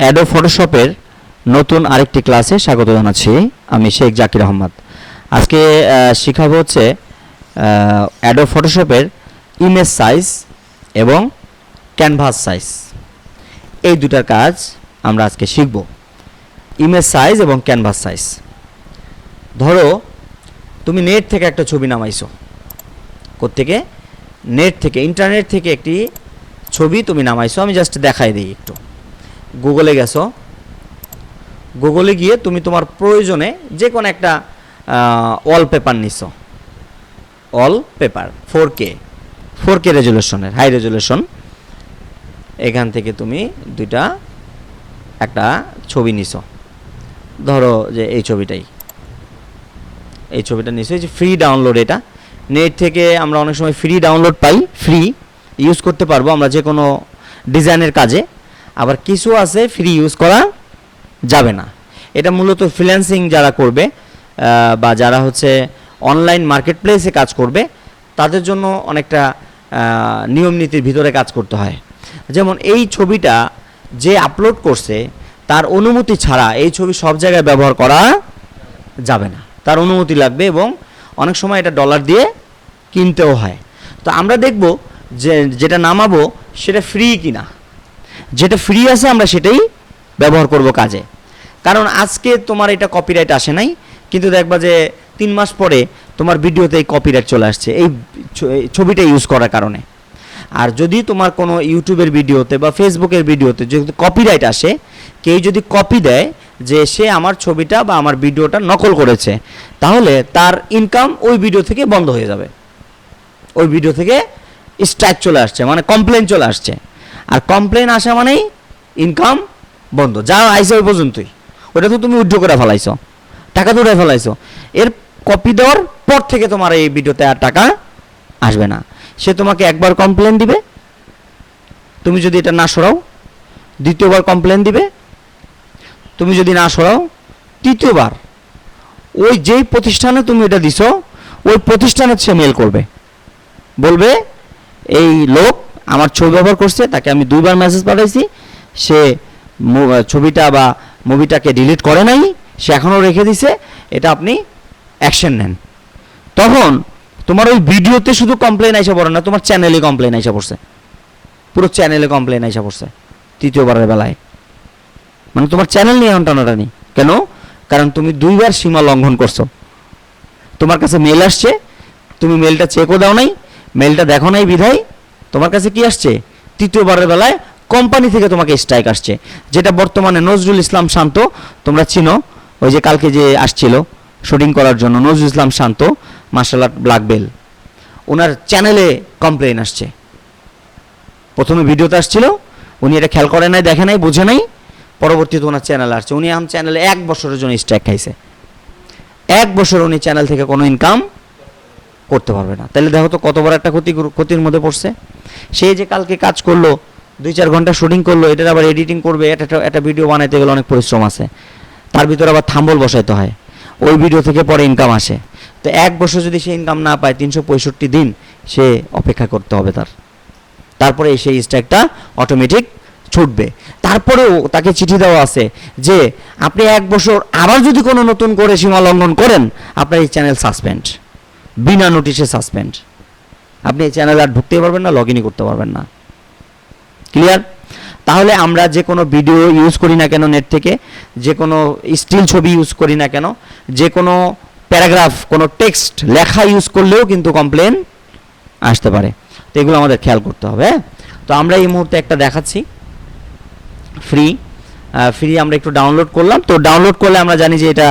Ado ফটোশপের নতুন আরেকটি ক্লাসে স্বাগত জানাচ্ছি। আমি শেখ জাকির আহমদ। আজকে শিখাবো হচ্ছে অ্যাডো ফটোশপের ইমেজ সাইজ এবং ক্যানভাস সাইজ এই দুটার কাজ আমরা আজকে শিখব। ইমেজ সাইজ এবং ক্যানভাস সাইজ ধরো, তুমি নেট থেকে একটা ছবি নামাইছো। কোত্থেকে? নেট থেকে ইন্টারনেট থেকে একটি ছবি তুমি নামাইছো। আমি জাস্ট দেখাই দিই একটু। গুগলে গেছো গুগলে গিয়ে তুমি তোমার প্রয়োজনে যে কোনো একটা ওয়াল পেপার নিছো। All paper four K four K রেজুলেশনের high resolution এখান থেকে তুমি দুইটা একটা ছবি নিছো। ধরো যে এই ছবিটাই। এই ছবিটা নিশ্চয়ই এই যে ফ্রি ডাউনলোড এটা। নেট থেকে আমরা অনেক সময় ফ্রি ডাউনলোড পাই ফ্রি ইউজ করতে পারব আমরা যে কোনো ডিজাইনের কাজে। আবার কিছু আছে ফ্রি ইউজ করা যাবে না। এটা মূলত ফ্রিল্যান্সিং যারা করবে বা যারা হচ্ছে অনলাইন মার্কেট প্লেসে কাজ করবে, তাদের জন্য অনেকটা নিয়ম নীতির ভিতরে কাজ করতে হয়। যেমন এই ছবিটা যে আপলোড করছে, তার অনুমতি ছাড়া এই ছবি সব জায়গায় ব্যবহার করা যাবে না। তার অনুমতি লাগবে এবং অনেক সময় এটা ডলার দিয়ে কিনতেও হয়। তো আমরা দেখব যে, যেটা নামাবো, সেটা ফ্রি কিনা। যেটা ফ্রি আছে আমরা সেটাই ব্যবহার করব কাজে। কারণ আজকে তোমার এটা কপিরাইট আসে নাই, কিন্তু দেখবা যে তিন মাস পরে তোমার ভিডিওতে এই কপিরাইট চলে আসছে, এই ছবিটা ইউজ করার কারণে। আর যদি তোমার কোনো ইউটিউবের ভিডিওতে বা ফেসবুকের ভিডিওতে যদি কপিরাইট আসে, কেউ যদি কপি দেয় যে সে আমার ছবিটা বা আমার ভিডিওটা নকল করেছে, তাহলে তার ইনকাম ওই ভিডিও থেকে বন্ধ হয়ে যাবে। ওই ভিডিও থেকে স্ট্রাইক চলে আসছে মানে কমপ্লেন চলে আসছে। আর কমপ্লেন আসা মানেই ইনকাম বন্ধ। যা আইসে ওই পর্যন্তই। ওটা তো তুমি উইথড্র করে ফেলাইছো। টাকা তো উঠে ফেলাইছো। এর কপি দেওয়ার পর থেকে তোমার এই ভিডিওতে আর টাকা আসবে না। সে তোমাকে একবার কমপ্লেন দিবে। তুমি যদি এটা না সরাও, দ্বিতীয়বার কমপ্লেন দিবে। তুমি যদি না সরাও, তৃতীয়বার ওই যেই প্রতিষ্ঠানে তুমি এটা দিছো, ওই প্রতিষ্ঠানে সে মেল করবে। বলবে, এই লোক আমার ছবি ব্যবহার করছে, তাকে আমি দুইবার মেসেজ পাঠাইছি। সে ছবিটা বা মুভিটাকে ডিলিট করে নাই, সে এখনও রেখে দিছে, এটা আপনি অ্যাকশন নেন। তখন তোমার ওই ভিডিওতে শুধু কমপ্লেন আইসা পড়ে না, তোমার চ্যানেলে কমপ্লেন আইসা পড়ছে। পুরো চ্যানেলে কমপ্লেন আইসা পড়ছে, তৃতীয়বারের বেলায়। মানে তোমার চ্যানেল নিয়ে এখন টানাটানি। কেন? কারণ তুমি দুইবার সীমা লঙ্ঘন করছ। তোমার কাছে মেল আসছে, তুমি মেলটা চেকও দাও নাই মেলটা দেখো নাই বিধায় তোমার কাছে কি আসছে? তৃতীয়বারের বেলায় কোম্পানি থেকে তোমাকে স্ট্রাইক আসছে। যেটা বর্তমানে নজরুল ইসলাম শান্ত, তোমরা চিনো, ওই যে কালকে যে আসছিল শুটিং করার জন্য, Nazrul Islam Shanto martial art black belt ওনার চ্যানেলে কমপ্লেন আসছে। প্রথমে ভিডিওতে আসছিল, উনি এটা খেয়াল করে নাই, দেখে নাই, বুঝে নাই। পরবর্তীতে ওনার চ্যানেল আসছে। উনি এখন চ্যানেলে এক বছরের জন্য স্ট্রাইক খাইছে। এক বছর উনি চ্যানেল থেকে কোনো ইনকাম করতে পারবে না। তাহলে দেখো তো কত বড় একটা ক্ষতি ক্ষতির মধ্যে পড়ছে। সে যে কালকে কাজ করল, দুই চার ঘণ্টা শুটিং করল, এটার আবার এডিটিং করবে একটা- একটা ভিডিও বানাইতে গেলে অনেক পরিশ্রম আছে। তার ভিতরে আবার থাম্বল বসাইতে হয়। ওই ভিডিও থেকে পরে ইনকাম আসে। তো এক বছর যদি সে ইনকাম না পায়, তিনশো পঁয়ষট্টি দিন সে অপেক্ষা করতে হবে তার। তারপরে সেই স্ট্রাইকটা অটোমেটিক ছুটবে। তারপরেও তাকে চিঠি দেওয়া আছে যে, আপনি এক বছর আবার যদি কোনো নতুন করে সীমা লঙ্ঘন করেন, আপনার এই চ্যানেল সাসপেন্ড বিনা নোটিশে সাসপেন্ড। আপনি এই চ্যানেল আর ঢুকতে পারবেন না লগ ইনই করতে পারবেন না। ক্লিয়ার? তাহলে আমরা যে কোনো ভিডিও ইউজ করি না কেন নেট থেকে, যে কোনো স্টিল ছবি ইউজ করি না কেন, যে কোনো প্যারাগ্রাফ, কোনো টেক্সট লেখা ইউজ করলেও কিন্তু কমপ্লেন আসতে পারে। তো এগুলো আমাদের খেয়াল করতে হবে হ্যাঁ? তো আমরা এই মুহূর্তে একটা দেখাচ্ছি। ফ্রি। ফ্রি আমরা একটু ডাউনলোড করলাম। তো ডাউনলোড করলে আমরা জানি যে এটা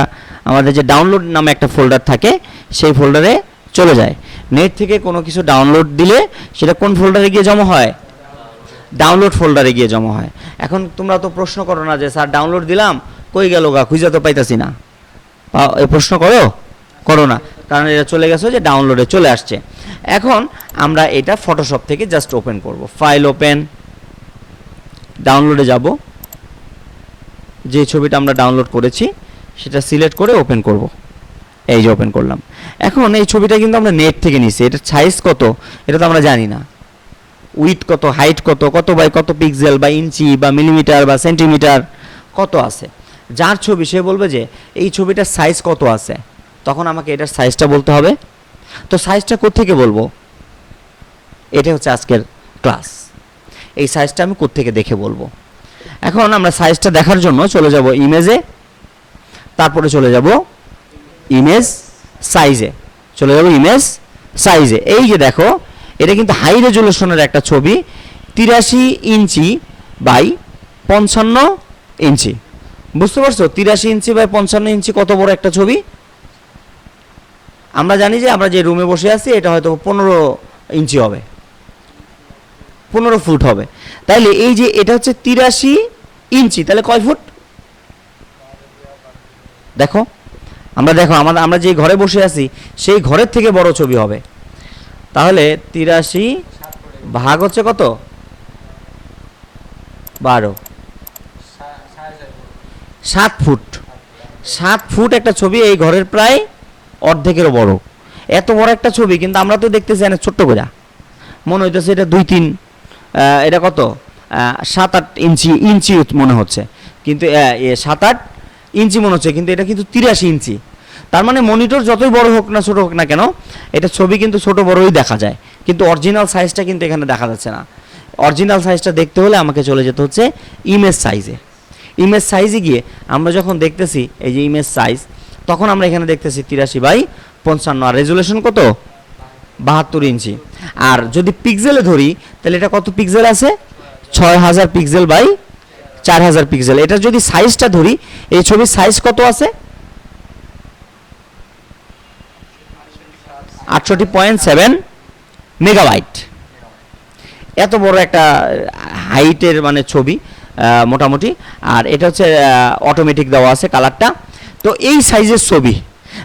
আমাদের যে ডাউনলোড নামে একটা ফোল্ডার থাকে, সেই ফোল্ডারে চলে যায়। নেট থেকে কোনো কিছু ডাউনলোড দিলে সেটা কোন ফোল্ডারে গিয়ে জমা হয়? ডাউনলোড ফোল্ডারে গিয়ে জমা হয়। এখন তোমরা তো প্রশ্ন করো না যে, স্যার ডাউনলোড দিলাম, কই গেল গা? খুঁজে তো পাইতাছি না। প্রশ্ন করো? করো না। কারণ এটা চলে গেছে যে ডাউনলোডে চলে আসছে। এখন আমরা এটা ফটোশপ থেকে জাস্ট ওপেন করব। ফাইল ওপেন ডাউনলোডে যাব। যে ছবিটা আমরা ডাউনলোড করেছি, সেটা সিলেক্ট করে ওপেন করব। এই যে ওপেন করলাম। এখন এই ছবিটা কিন্তু আমরা নেট থেকে নিছি। এটার সাইজ কত? এটা তো আমরা জানি না। উইথ কত হাইট কত কত বাই কত পিক্সেল বা ইঞ্চি বা মিলিমিটার বা সেন্টিমিটার কত আছে? যার ছবি সে বলবে যে, এই ছবিটার সাইজ কত আছে? তখন আমাকে এটার সাইজটা বলতে হবে। তো সাইজটা কোত্থেকে বলব? এটা হচ্ছে আজকের ক্লাস এই সাইজটা আমি কোত্থেকে দেখে বলব? এখন আমরা সাইজটা দেখার জন্য চলে যাব ইমেজে তারপরে চলে যাব ইমেজ সাইজে চলে যাব ইমেজ সাইজে এই যে দেখো, এটা কিন্তু হাই রেজুলেশনের একটা ছবি, তিরাশি ইঞ্চি বাই পঞ্চান্ন ইঞ্চি। বুঝতে পারছ? তিরাশি ইঞ্চি বাই পঞ্চান্ন ইঞ্চি কত বড় একটা ছবি? আমরা জানি যে আমরা যে রুমে বসে আছি, এটা হয়তো পনেরো ইঞ্চি হবে। পনেরো ফুট হবে। তাইলে এই যে এটা হচ্ছে তিরাশি ইঞ্চি তাহলে কয় ফুট? দেখো। আমরা দেখো, আমাদের, আমরা যে ঘরে বসে আছি, সেই ঘরের থেকে বড় ছবি হবে। তাহলে তিরাশি ভাগ হচ্ছে কত? বারো। সাত ফুট। সাত ফুট একটা ছবি এই ঘরের প্রায় অর্ধেকেরও বড়। এত বড় একটা ছবি, কিন্তু আমরা তো দেখতেছি না ছোট্ট করে। মনে হইতেছে এটা দুই তিন এটা কত? সাত আট ইঞ্চি ইঞ্চি মনে হচ্ছে। কিন্তু সাত আট ইঞ্চি মনে হচ্ছে, কিন্তু এটা কিন্তু তিরাশি ইঞ্চি। তার মানে মনিটর যতই বড় হোক না, ছোট হোক না কেন, এটা ছবি কিন্তু ছোট বড়ই দেখা যায়। কিন্তু অরিজিনাল সাইজটা কিন্তু এখানে দেখা যাচ্ছে না। অরিজিনাল সাইজটা দেখতে হলে আমাকে চলে যেতে হচ্ছে ইমেজ সাইজে ইমেজ সাইজে গিয়ে আমরা যখন দেখতেছি, এই যে ইমেজ সাইজ তখন আমরা এখানে দেখতেছি তিরাশি বাই পঞ্চান্ন। আর রেজুলেশন কত? বাহাত্তর ইঞ্চি। আর যদি পিক্সেলে ধরি, তাহলে এটা কত পিক্সেল আছে? ছয় হাজার পিক্সেল বাই চার হাজার পিক্সেল এটা যদি সাইজটা ধরি, এই ছবির সাইজ কত আছে? আটষট্টি পয়েন্ট সেভেন মেগাবাইট। এত বড় একটা হাইটের মানে ছবি মোটামুটি। আর এটা হচ্ছে অটোমেটিক দেওয়া আছে কালারটা তো এই সাইজের ছবি,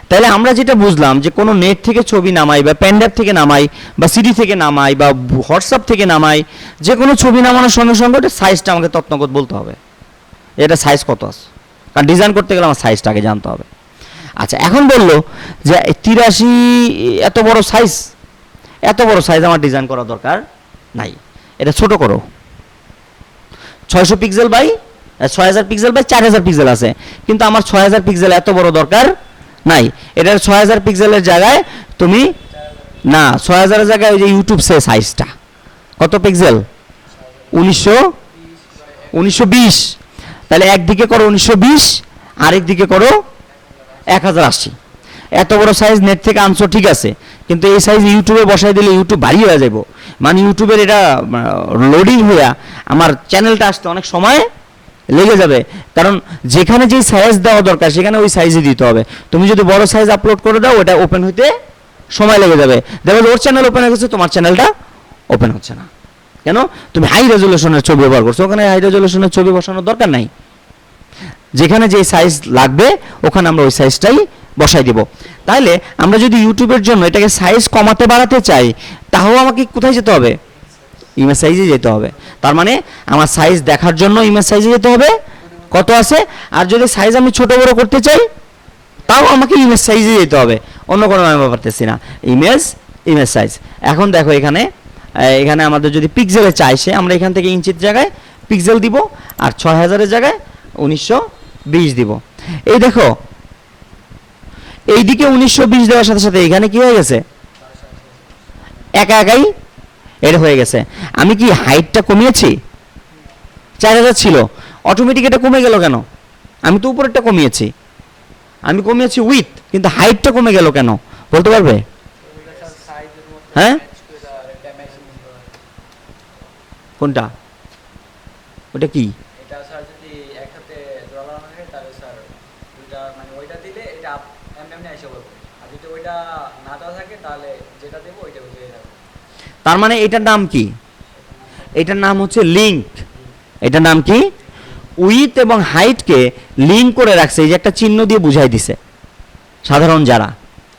তাহলে আমরা যেটা বুঝলাম যে কোনো নেট থেকে ছবি নামাই বা প্যান্ডার থেকে নামাই বা সিডি থেকে নামাই বা হোয়াটসঅ্যাপ থেকে নামাই, যে কোনো ছবি নামানোর সঙ্গে সঙ্গে ওটা সাইজটা আমাকে তত্নগত বলতে হবে। এটা সাইজ কত আছে? কারণ ডিজাইন করতে গেলে আমার সাইজটা আগে জানতে হবে। আচ্ছা এখন বলল যে তিরাশি এত বড় সাইজ এত বড় সাইজ আমার ডিজাইন করা দরকার নাই। এটা ছোট করো। ছয়শো পিক্সেল বাই ছয় হাজার পিক্সেল বাই চার হাজার পিক্সেল আছে। কিন্তু আমার ছয় হাজার পিক্সেল এত বড় দরকার নাই। এটার ছয় হাজার পিক্সেলের জায়গায় তুমি না, ছয় হাজারের জায়গায় ওই যে ইউটিউব সে সাইজটা কত পিক্সেল উনিশশো উনিশশো বিশ। তাহলে একদিকে করো উনিশশো বিশ আরেক দিকে করো এক হাজার আশি এত বড় সাইজ নেট থেকে আনছো ঠিক আছে, কিন্তু এই সাইজ ইউটিউবে বসাই দিলে ইউটিউব ভারী হয়ে যাব মানে ইউটিউবের এটা লোডিং হইয়া আমার চ্যানেলটা আসতে অনেক সময় লেগে যাবে। কারণ যেখানে যেই সাইজ দেওয়া দরকার, সেখানে ওই সাইজে দিতে হবে। তুমি যদি বড় সাইজ আপলোড করে দাও, ওটা ওপেন হইতে সময় লেগে যাবে। দেখো ওর চ্যানেল ওপেন হয়ে গেছে, তোমার চ্যানেলটা ওপেন হচ্ছে না। কেন? তুমি হাই রেজলিউশনের ছবি ব্যবহার করছ। ওখানে হাই রেজলিউশনের ছবি বসানোর দরকার নাই। যেখানে যে সাইজ লাগবে, ওখানে আমরা ওই সাইজটাই বসাই দেব। তাহলে আমরা যদি ইউটিউবের জন্য এটাকে সাইজ কমাতে বাড়াতে চাই তাও আমাকে কোথায় যেতে হবে? ইমেজ সাইজে যেতে হবে। তার মানে আমার সাইজ দেখার জন্য ইমেজ সাইজে যেতে হবে। কত আছে? আর যদি সাইজ আমি ছোট বড় করতে চাই, তাও আমাকে ইমেজ সাইজে যেতে হবে। অন্য কোনো আমি পারতেছি না। ইমেজ ইমেজ সাইজ এখন দেখো এখানে এখানে আমাদের যদি পিক্সেলে চাই সে, আমরা এখান থেকে ইঞ্চির জায়গায় পিক্সেল দিব। আর ছয় হাজারের জায়গায় উনিশশো বিশ দিব। এই দেখো, এইদিকে উনিশশো বিশ দেওয়ার সাথে সাথে এখানে কি হয়ে গেছে? একা একাই এটা হয়ে গেছে। আমি কি হাইটটা কমিয়েছি? চার হাজার ছিল। অটোমেটিক এটা কমে গেল কেন? আমি তো উপরেরটা কমিয়েছি। আমি কমিয়েছি উইথ কিন্তু হাইটটা কমে গেল কেন? বলতে পারবে? হ্যাঁ? কোনটা? ওটা কি এটা স্যার যদি একসাথে জোড়া লাগানো থাকে তাহলে স্যার দুইটা মানে ওইটা দিলে এটা আপ- এমনি এমনি এসে বলবে আর যদি ওইটা তার মানে এটার নাম কি? এটার নাম হচ্ছে লিঙ্ক এটার নাম কি? উইথ এবং হাইটকে লিঙ্ক করে রাখছে, এই যে একটা চিহ্ন দিয়ে বুঝাই দিছে। সাধারণ যারা,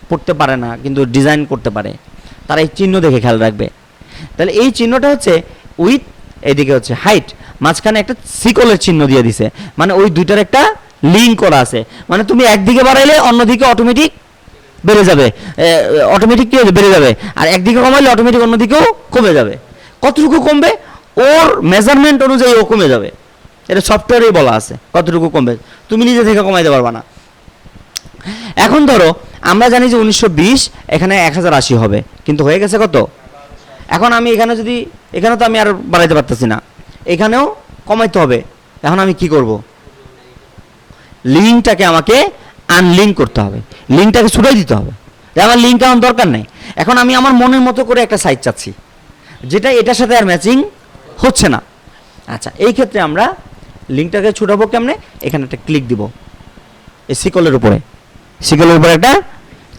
পড়তে পারে না, কিন্তু ডিজাইন করতে পারে, তারা এই চিহ্ন দেখে খেয়াল রাখবে। তাহলে এই চিহ্নটা হচ্ছে উইথ এদিকে হচ্ছে হাইট মাঝখানে একটা সিকলের চিহ্ন দিয়ে দিছে। মানে ওই দুইটার একটা লিঙ্ক করা আছে। মানে তুমি একদিকে বাড়াইলে, অন্যদিকে অটোমেটিক বেড়ে যাবে। অটোমেটিক কি? বেড়ে যাবে। আর একদিকে কমাইলে অটোমেটিক অন্যদিকেও কমে যাবে। কতটুকু কমবে? ওর মেজারমেন্ট অনুযায়ী ও কমে যাবে। এটা সফটওয়্যারেই বলা আছে, কতটুকু কমবে। তুমি নিজে থেকে কমাইতে পারবা না। এখন ধরো, আমরা জানি যে উনিশশো বিশ, এখানে এক হাজার আশি হবে। কিন্তু হয়ে গেছে কত? এখন আমি এখানে যদি, এখানে তো আমি আর বাড়াইতে পারতেছি না। এখানেও কমাইতে হবে। এখন আমি কি করব? লিঙ্কটাকে আমাকে আনলিঙ্ক করতে হবে। লিঙ্কটাকে ছুটাই দিতে হবে। আমার লিঙ্ক আমার দরকার নেই। এখন আমি আমার মনের মতো করে একটা সাইট চাচ্ছি। যেটা এটার সাথে আর ম্যাচিং হচ্ছে না। আচ্ছা এই ক্ষেত্রে আমরা লিঙ্কটাকে ছুটাবো কেমনে? এখানে একটা ক্লিক দিব। এই সিকলের উপরে। সিকলের উপরে একটা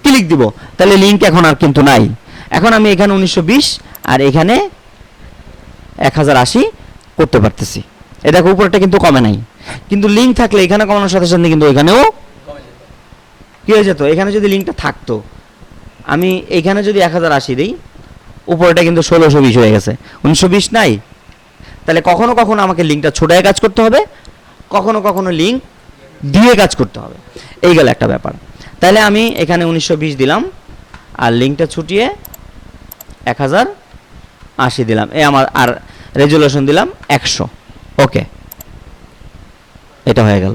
ক্লিক দিব। তাহলে লিঙ্ক এখন আর কিন্তু নাই। এখন আমি এখানে উনিশশো বিশ আর এখানে এক হাজার আশি করতে পারতেছি। এ দেখো উপরেটা কিন্তু কমে নাই। কিন্তু লিঙ্ক থাকলে এখানে কমানোর সাথে সাথে কিন্তু এখানেও কি হয়ে যেত? এখানে যদি লিঙ্কটা থাকতো, আমি এখানে যদি এক হাজার আশি দিই, উপরেটা কিন্তু ষোলোশো বিশ হয়ে গেছে। উনিশশো বিশ নাই? তাহলে কখনো কখনো আমাকে লিঙ্কটা ছোটায় কাজ করতে হবে, কখনো কখনো লিঙ্ক দিয়ে কাজ করতে হবে। এই গেল একটা ব্যাপার। তাহলে আমি এখানে উনিশশো বিশ দিলাম, আর লিঙ্কটা ছুটিয়ে এক হাজার আশি দিলাম। এ আমার, আর রেজুলেশন দিলাম একশো। ওকে এটা হয়ে গেল।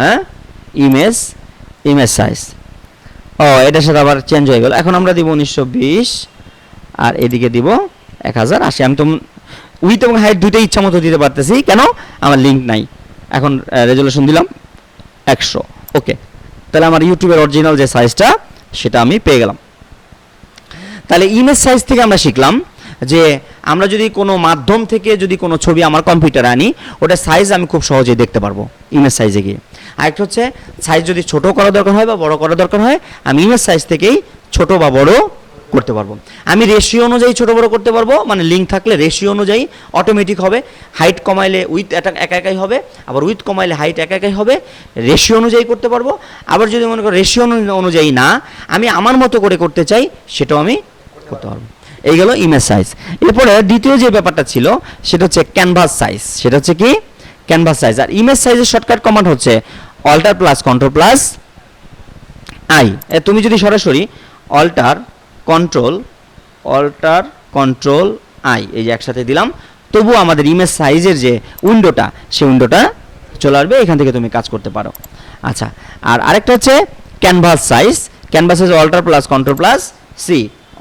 হ্যাঁ? ইমেজ ইমেজ সাইজ ও, এটার সাথে আবার চেঞ্জ হয়ে গেল। এখন আমরা দিব উনিশশো বিশ আর এদিকে দিব এক হাজার আশি। আমি তো উইথ এবং হাইট দুইটাই ইচ্ছা মতো দিতে পারতেছি। কেন? আমার লিঙ্ক নাই। এখন রেজলিউশন দিলাম একশো। ওকে তাহলে আমার ইউটিউবের অরিজিনাল যে সাইজটা সেটা আমি পেয়ে গেলাম। তাহলে ইমেজ সাইজ থেকে আমরা শিখলাম যে আমরা যদি কোনো মাধ্যম থেকে যদি কোনো ছবি আমার কম্পিউটারে আনি ওটা সাইজ আমি খুব সহজেই দেখতে পারব ইমেজ সাইজে গিয়ে। আরেকটা হচ্ছে সাইজ যদি ছোট করা দরকার হয় বা বড় করা দরকার হয়, আমি ইমেজ সাইজ থেকেই ছোট বা বড় করতে পারব। আমি রেশিও অনুযায়ী ছোট বড় করতে পারব মানে লিঙ্ক থাকলে রেশিও অনুযায়ী অটোমেটিক হবে হাইট কমাইলে উইথ একা একাই হবে, আবার উইথ কমাইলে হাইট একা একাই হবে রেশিও অনুযায়ী করতে পারব। আবার যদি মনে করো রেশিও অনুযায়ী না, আমি আমার মতো করে করতে চাই, সেটাও আমি করতে পারব। এই গেল ইমেজ সাইজ এরপরে দ্বিতীয় যে ব্যাপারটা ছিল, সেটা হচ্ছে ক্যানভাস সাইজ সেটা হচ্ছে কি? ক্যানভাস সাইজ আর ইমেজ সাইজের শর্টকাট কমান্ড হচ্ছে alt plus control plus I তুমি যদি সরাসরি alt control alt control I এই যে একসাথে দিলাম, তবু আমাদের ইমেজ সাইজের যে উইন্ডোটা সেই উইন্ডোটা চলে আসবে, এখান থেকে তুমি কাজ করতে পারো। আচ্ছা আর আরেকটা হচ্ছে canvas size canvas size alt plus control plus C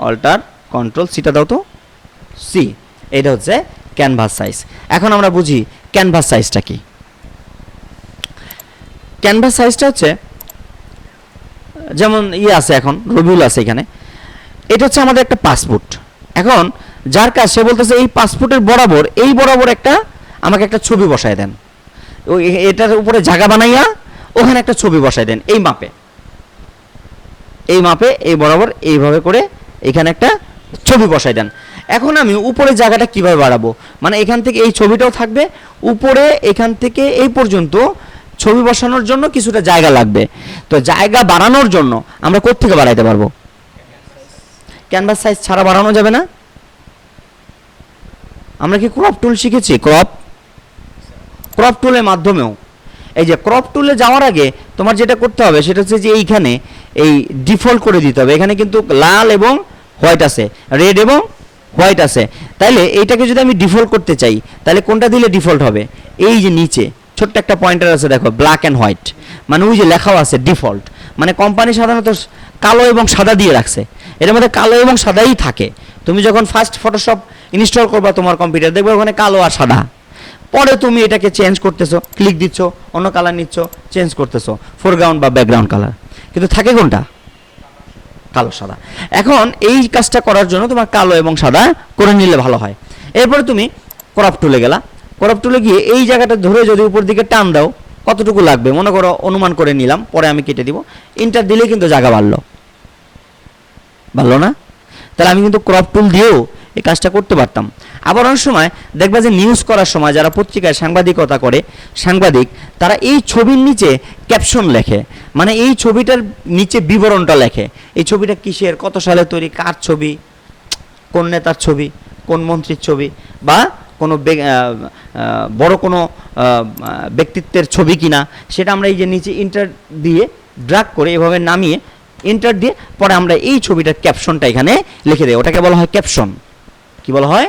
alt control সিটা দাও তো। সি এটা হচ্ছে ক্যানভাস সাইজ এখন আমরা বুঝি ক্যানভাস সাইজটা কি। ক্যানভাস সাইজটা হচ্ছে, যেমন ইয়ে আছে এখন, রবিউল আছে এখানে। এটা হচ্ছে আমাদের একটা পাসপোর্ট এখন যার কাজ, সে বলতেছে, এই পাসপোর্টের বরাবর, এই বরাবর একটা আমাকে একটা ছবি বসায় দেন। ওই এটার উপরে জায়গা বানাইয়া ওখানে একটা ছবি বসায় দেন, এই মাপে। এই মাপে, এই বরাবর, এইভাবে করে এখানে একটা ছবি বসাই দেন। এখন আমি উপরে জায়গাটা কীভাবে বাড়াবো? মানে এখান থেকে এই ছবিটাও থাকবে, উপরে এখান থেকে এই পর্যন্ত ছবি বসানোর জন্য কিছুটা জায়গা লাগবে। তো জায়গা বাড়ানোর জন্য আমরা কোত্থেকে বাড়াইতে পারব? ক্যানভাস সাইজ ছাড়া বাড়ানো যাবে না? আমরা কি ক্রপ টুল শিখেছি? ক্রপ? ক্রপ টুলের মাধ্যমেও। এই যে ক্রপ টুলে যাওয়ার আগে তোমার যেটা করতে হবে, সেটা হচ্ছে যে এইখানে এই ডিফল্ট করে দিতে হবে। এখানে কিন্তু লাল এবং হোয়াইট আছে। রেড এবং হোয়াইট আছে। তাইলে এইটাকে যদি আমি ডিফল্ট করতে চাই তাহলে কোনটা দিলে ডিফল্ট হবে? এই যে নিচে, ছোট্ট একটা পয়েন্টার আছে দেখো ব্ল্যাক অ্যান্ড হোয়াইট মানে ওই যে লেখাও আছে ডিফল্ট মানে কোম্পানি সাধারণত কালো এবং সাদা দিয়ে রাখছে। এর মধ্যে কালো এবং সাদাই থাকে। তুমি যখন ফার্স্ট ফটোশপ ইনস্টল করবা তোমার কম্পিউটার দেখবে ওখানে কালো আর সাদা। পরে তুমি এটাকে চেঞ্জ করতেছো ক্লিক দিচ্ছ, অন্য কালার নিচ্ছ চেঞ্জ করতেছো ফোরগ্রাউন্ড বা ব্যাকগ্রাউন্ড কালার কিন্তু থাকে কোনটা? কালো, সাদা। এখন এই কাজটা করার জন্য তোমার কালো এবং সাদা করে নিলে ভালো হয়। এরপরে তুমি ক্রপ টুলে গেলা। ক্রপ টুলে গিয়ে এই জায়গাটা ধরে যদি উপর দিকে টান দাও, কতটুকু লাগবে? মনে করো অনুমান করে নিলাম, পরে আমি কেটে দিব। ইন্টার দিলে কিন্তু জায়গা বাড়লো। বাড়লো না? তাহলে আমি কিন্তু ক্রপ টুল দিয়েও এই কাজটা করতে পারতাম। আবার অনেক সময় দেখবা যে নিউজ করার সময় যারা পত্রিকায় সাংবাদিকতা করে, সাংবাদিক, তারা এই ছবির নিচে ক্যাপশন লেখে। মানে এই ছবিটার নিচে বিবরণটা লেখে। এই ছবিটা কিসের, কত সালে তৈরি, কার ছবি, কোন নেতার ছবি, কোন মন্ত্রীর ছবি, বা কোনো বড় কোনো ব্যক্তিত্বের ছবি কিনা, সেটা আমরা এই যে নিচে ইন্টার দিয়ে ড্রাগ করে এভাবে নামিয়ে ইন্টার দিয়ে পরে আমরা এই ছবিটার ক্যাপশনটা এখানে লিখে দেয় ওটাকে বলা হয় ক্যাপশন কি বলা হয়?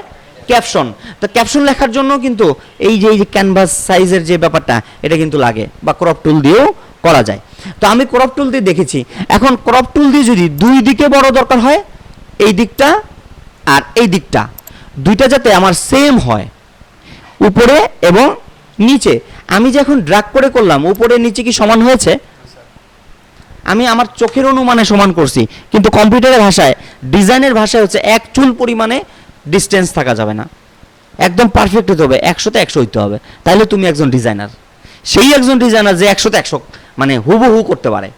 ক্যাপশন। তো ক্যাপশন লেখার জন্য কিন্তু এই যে এই যে ক্যানভাস সাইজের যে ব্যাপারটা, এটা কিন্তু লাগে বা ক্রপ টুল দিয়েও করা যায়। তো আমি ক্রপ টুল দিয়ে দেখেছি। এখন ক্রপ টুল দিয়ে যদি দুই দিকে বড় দরকার হয়, এই দিকটা আর এই দিকটা, দুইটা যাতে আমার সেম হয়, উপরে এবং নিচে। আমি যে এখন ড্রাগ করে করলাম, উপরে নিচে কি সমান হয়েছে? আমি আমার চোখের অনুমানে সমান করছি, কিন্তু কম্পিউটারের ভাষায় ডিজাইনের ভাষায় হচ্ছে এক চুল পরিমাণে ডিস্টেন্স থাকা যাবে না। একদম পারফেক্ট হতে হবে, একশোতে একশো হইতে হবে। তাহলে তুমি একজন ডিজাইনার সেই একজন ডিজাইনার যে একশোতে একশো মানে হুবহু করতে পারে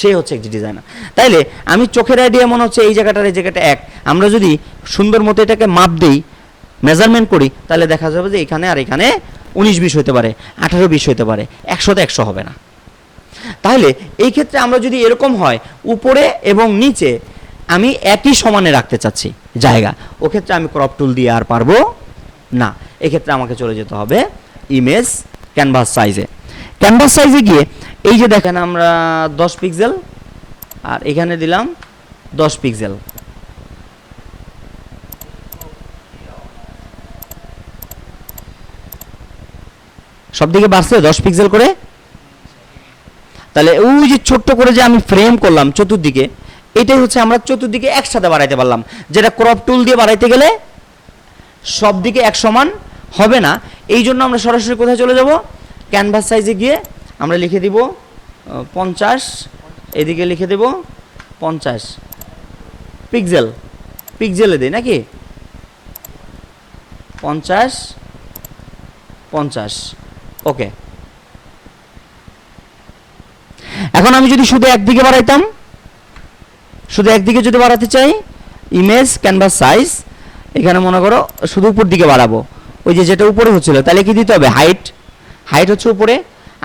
সেই হচ্ছে একটি ডিজাইনার তাইলে আমি চোখের আইডিয়া মনে হচ্ছে এই জায়গাটার এই জায়গাটা এক। আমরা যদি সুন্দর মতো এটাকে মাপ দিই মেজারমেন্ট করি তাহলে দেখা যাবে যে এখানে আর এখানে উনিশ, বিশ হতে পারে, আঠারো, বিশ হতে পারে, একশোতে একশো হবে না। তাহলে এই ক্ষেত্রে আমরা যদি এরকম হয়, উপরে এবং নিচে আমি একই সমানে রাখতে চাচ্ছি জায়গা। ও ক্ষেত্রে আমি ক্রপ টুল দিয়ে আর পারব না। এক্ষেত্রে আমাকে চলে যেতে হবে ইমেজ ক্যানভাস সাইজে ক্যানভাস সাইজে গিয়ে এই যে দেখেন আমরা দশ পিক্সেল আর এখানে দিলাম দশ পিক্সেল সব দিকে বাড়ছে দশ পিক্সেল করে? তাহলে ওই যে ছোট্ট করে যে আমি ফ্রেম করলাম চতুর্দিকে এটাই হচ্ছে আমরা চতুর্দিকে একসাথে বাড়াইতে পারলাম। যেটা ক্রপ টুল দিয়ে বাড়াইতে গেলে সব দিকে এক সমান হবে না। এই জন্য আমরা সরাসরি কোথায় চলে যাব? ক্যানভাস সাইজে গিয়ে আমরা লিখে দিব পঞ্চাশ। এদিকে লিখে দেব, পঞ্চাশ। পিক্সেল পিক্সেলে দেই নাকি? পঞ্চাশ পঞ্চাশ। ওকে এখন আমি যদি শুধু একদিকে বাড়াইতাম শুধু একদিকে যদি বাড়াতে চাই ইমেজ ক্যানভাস সাইজ এখানে মনে করো শুধু উপর দিকে বাড়াবো। ওই যে যেটা উপরে হচ্ছিল, তাহলে কি দিতে হবে? হাইট হাইট হচ্ছে উপরে।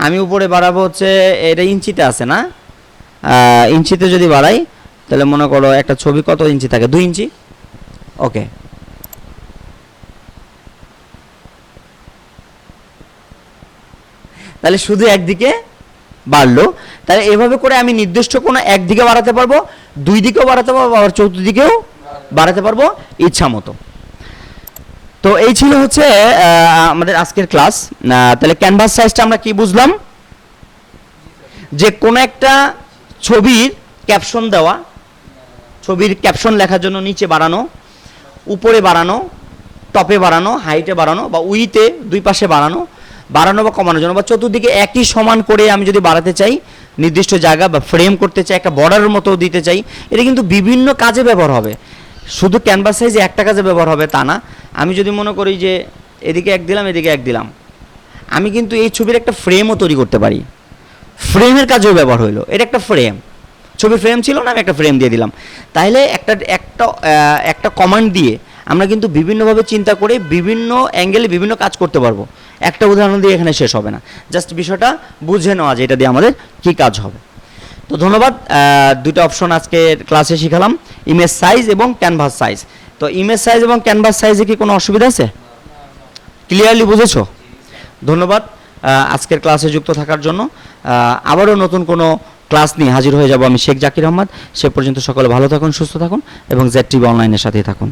আমি উপরে বাড়াবো হচ্ছে, এটা ইঞ্চিতে আছে না? ইঞ্চিতে যদি বাড়াই, তাহলে মনে করো একটা ছবি কত ইঞ্চি থাকে? দুই ইঞ্চি? ওকে তাহলে শুধু একদিকে বাড়লো। তাহলে এভাবে করে আমি নির্দিষ্ট কোনো একদিকে বাড়াতে পারব, দুই দিকেও বাড়াতে পারব, আবার চতুর্দিকেও বাড়াতে পারব ইচ্ছা মতো। তো এই ছিল হচ্ছে আমাদের আজকের ক্লাস। তাহলে ক্যানভাস সাইজটা আমরা কি বুঝলাম? যে কোনো একটা ছবির ক্যাপশন দেওয়া, ছবির ক্যাপশন লেখার জন্য নিচে বাড়ানো, উপরে বাড়ানো, টপে বাড়ানো, হাইটে বাড়ানো বা উইতে দুই পাশে বাড়ানো বাড়ানো বা কমানোর জন্য বা চতুর্দিকে একই সমান করে আমি যদি বাড়াতে চাই নির্দিষ্ট জায়গা বা ফ্রেম করতে চাই, একটা বর্ডারের মতো দিতে চাই, এটা কিন্তু বিভিন্ন কাজে ব্যবহার হবে। শুধু ক্যানভাস সাইজে একটা কাজে ব্যবহার হবে তা না। আমি যদি মনে করি যে এদিকে এক দিলাম, এদিকে এক দিলাম, আমি কিন্তু এই ছবির একটা ফ্রেমও তৈরি করতে পারি। ফ্রেমের কাজেও ব্যবহার হইল। এটা একটা ফ্রেম ছবির ফ্রেম ছিল না, আমি একটা ফ্রেম দিয়ে দিলাম। তাহলে একটা একটা একটা কমান্ড দিয়ে আমরা কিন্তু বিভিন্নভাবে চিন্তা করে বিভিন্ন অ্যাঙ্গেলে বিভিন্ন কাজ করতে পারব। একটা উদাহরণ দিয়ে এখানে শেষ হবে না। জাস্ট বিষয়টা বুঝে নেওয়া যে এটা দিয়ে আমাদের কী কাজ হবে। তো ধন্যবাদ দুটো অপশন আজকে ক্লাসে শিখালাম ইমেজ সাইজ এবং ক্যানভাস সাইজ তো ইমেজ সাইজ এবং ক্যানভাস সাইজে কি কোনো অসুবিধা আছে? ক্লিয়ারলি বুঝেছ? ধন্যবাদ আজকের ক্লাসে যুক্ত থাকার জন্য। আবারও নতুন কোনো ক্লাস নিয়ে হাজির হয়ে যাব আমি শেখ জাকির আহমদ। সে পর্যন্ত সকলে ভালো থাকুন, সুস্থ থাকুন এবং জেড টিভি অনলাইনের সাথেই থাকুন।